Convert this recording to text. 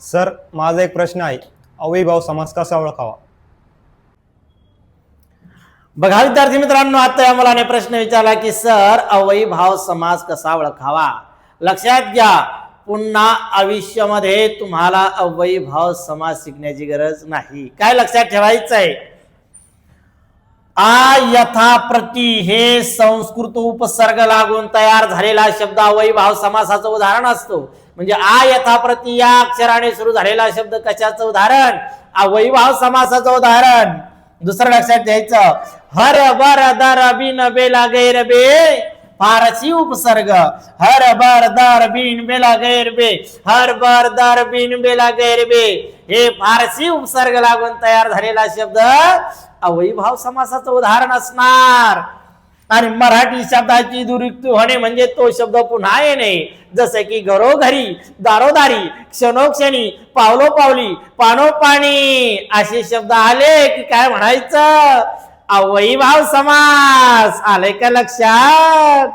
Sir माझा एक प्रश्न आहे. अविभाव समास कसा ओळखावा? बघा विद्यार्थी मित्रांनो आता या मुलाने प्रश्न विचारला की सर अवयभाव समास कसा ओळखावा? लक्षात घ्या पुन्हा आयुष्यामध्ये तुम्हाला अवयभाव समास शिकण्याची गरज नाही. काय लक्षात ठेवायचं आहे आ हे संस्कृत उपसर्ग लागून तयार झालेला शब्द अवयभाव समासाचं उदाहरण असतो. म्हणजे आ या अक्षराने सुरू झालेला शब्द कशाचं उदाहरण? अवयभाव समासाचं उदाहरण. दुसरं लक्षात घ्यायचं. हर बर दर बिन बेला गैर बे. फारसी उपसर्ग. हर बर दर बिन बेला गैर बे. हर बर दर बिन बेला गैर बे. हे फारसी उपसर्ग लागून तयार झालेला शब्द अवयभाव समासाचं उदाहरण असणार. आणि मराठी शब्दाची दुरुक्ती होणे म्हणजे तो शब्द पुन्हा येणे. जसे की घरोघरी दारोदारी क्षणोक्षणी पावलो पावली पाणोपाणी असे शब्द आले की काय म्हणायचं? अवयभाव समास आले का लक्षात?